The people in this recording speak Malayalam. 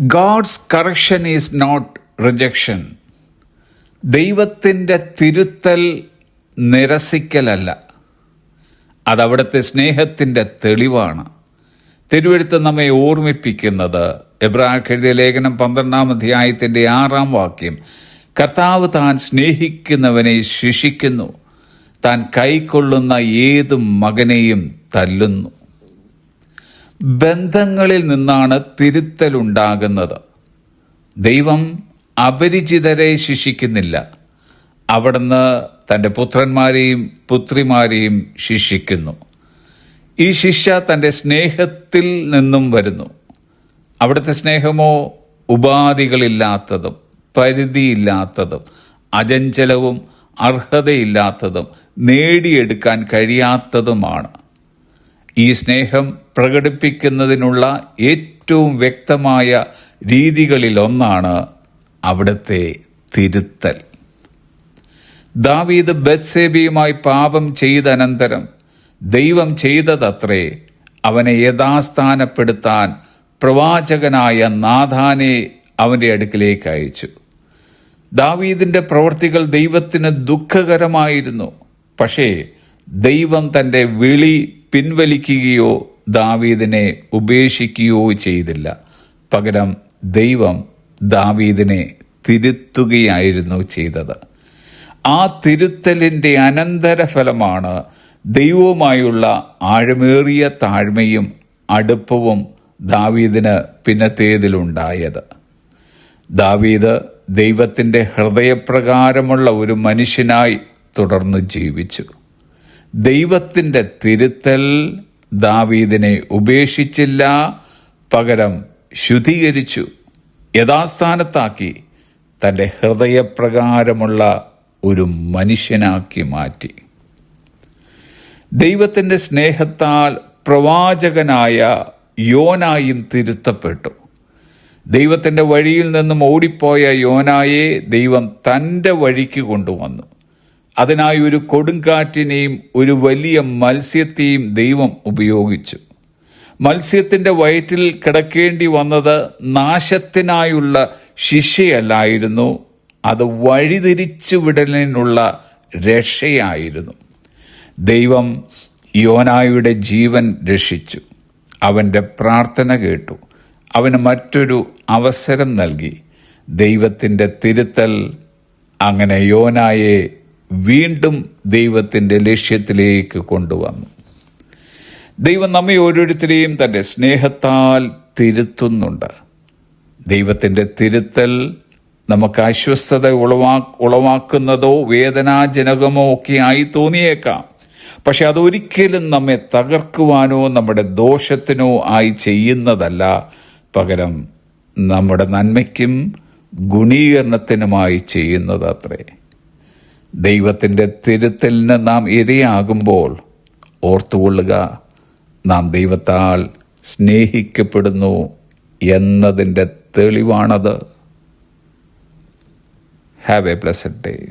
God's correction is not rejection ദൈവത്തിന്റെ തിരുത്തൽ നിരസിക്കലല്ല. അതവിടുത്തെ സ്നേഹത്തിന്റെ തെളിവാണ്. തിരുവെഴുത്ത് നമ്മെ ഓർമ്മിപ്പിക്കുന്നത്. എബ്രാഹിം എഴുതിയ ലേഖനം പന്ത്രണ്ടാം അധ്യായത്തിന്റെ ആറാം വാക്യം. കർത്താവ് താൻ സ്നേഹിക്കുന്നവനെ ശിക്ഷിക്കുന്നു. താൻ കൈക്കൊള്ളുന്ന ഏത് മകനെയും തല്ലുന്നു. ബന്ധങ്ങളിൽ നിന്നാണ് തിരുത്തലുണ്ടാകുന്നത്. ദൈവം അപരിചിതരെ ശിക്ഷിക്കുന്നില്ല. അവിടുന്ന് തന്റെ പുത്രന്മാരെയും പുത്രിമാരെയും ശിക്ഷിക്കുന്നു. ഈ ശിക്ഷ തന്റെ സ്നേഹത്തിൽ നിന്നും വരുന്നു. അവിടുത്തെ സ്നേഹമോ ഉപാധികളില്ലാത്തതും പരിധിയില്ലാത്തതും അജഞ്ചലവും അർഹതയില്ലാത്തതും നേടിയെടുക്കാൻ കഴിയാത്തതുമാണ്. ഈ സ്നേഹം പ്രകടിപ്പിക്കുന്നതിനുള്ള ഏറ്റവും വ്യക്തമായ രീതികളിലൊന്നാണ് അവിടുത്തെ തിരുത്തൽ. ദാവീദ് ബത്സേബിയുമായി പാപം ചെയ്ത അനന്തരം ദൈവം ചെയ്തതത്രേ അവനെ യഥാസ്ഥാനപ്പെടുത്താൻ പ്രവാചകനായ നാഥാനെ അവന്റെ അടുക്കിലേക്ക് അയച്ചു. ദാവീദിന്റെ പ്രവൃത്തികൾ ദൈവത്തിന് ദുഃഖകരമായിരുന്നു. പക്ഷേ ദൈവം തന്റെ വിളി പിൻവലിക്കുകയോ ദാവീദിനെ ഉപേക്ഷിക്കുകയോ ചെയ്തില്ല. പകരം ദൈവം ദാവീദിനെ തിരുത്തുകയായിരുന്നു ചെയ്തത്. ആ തിരുത്തലിന്റെ അനന്തരഫലമാണ് ദൈവവുമായുള്ള ആഴമേറിയ താഴ്മയും അടുപ്പവും ദാവീദിന് പിന്നത്തേതിലുണ്ടായത്. ദാവീദ് ദൈവത്തിന്റെ ഹൃദയപ്രകാരമുള്ള ഒരു മനുഷ്യനായി തുടർന്ന് ജീവിച്ചു. ദൈവത്തിന്റെ തിരുത്തൽ ദാവീദിനെ ഉപേക്ഷിച്ചില്ല. പകരം ശുദ്ധീകരിച്ചു. യഥാസ്ഥാനത്താക്കി തന്റെ ഹൃദയപ്രകാരമുള്ള ഒരു മനുഷ്യനാക്കി മാറ്റി. ദൈവത്തിന്റെ സ്നേഹത്താൽ പ്രവാചകനായ യോനായും തിരുത്തപ്പെട്ടു. ദൈവത്തിന്റെ വഴിയിൽ നിന്നും ഓടിപ്പോയ യോനായെ ദൈവം തന്റെ വഴിക്ക് കൊണ്ടുവന്നു. അതിനായി ഒരു കൊടുങ്കാറ്റിനെയും ഒരു വലിയ മത്സ്യത്തെയും ദൈവം ഉപയോഗിച്ചു. മത്സ്യത്തിന്റെ വയറ്റിൽ കിടക്കേണ്ടി വന്നത് നാശത്തിനായുള്ള ശിക്ഷയല്ലായിരുന്നു അത് വഴിതിരിച്ചു വിടലിനുള്ള രക്ഷയായിരുന്നു. ദൈവം യോനായുടെ ജീവൻ രക്ഷിച്ചു. അവന്റെ പ്രാർത്ഥന കേട്ടു. അവന് മറ്റൊരു അവസരം നൽകി. ദൈവത്തിന്റെ തിരുത്തൽ അങ്ങനെ യോനായെ വീണ്ടും ദൈവത്തിന്റെ ലക്ഷ്യത്തിലേക്ക് കൊണ്ടുവന്നു. ദൈവം നമ്മെ ഓരോരുത്തരെയും തന്റെ സ്നേഹത്താൽ തിരുത്തുന്നുണ്ട്. ദൈവത്തിന്റെ തിരുത്തൽ നമുക്ക് അസ്വസ്ഥത ഉളവാ ഉളവാക്കുന്നതോ വേദനാജനകമോ ഒക്കെ ആയി തോന്നിയേക്കാം. പക്ഷെ അതൊരിക്കലും നമ്മെ തകർക്കുവാനോ നമ്മുടെ ദോഷത്തിനോ ആയി ചെയ്യുന്നതല്ല. പകരം നമ്മുടെ നന്മയ്ക്കും ഗുണീകരണത്തിനുമായി ചെയ്യുന്നത് അത്രേ. ദൈവത്തിന്റെ തിരുത്തലിന് നാം ഇരയാകുമ്പോൾ ഓർത്തുകൊള്ളുക നാം ദൈവത്താൽ സ്നേഹിക്കപ്പെടുന്നു എന്നതിന്റെ തെളിവാണത്. Have a pleasant day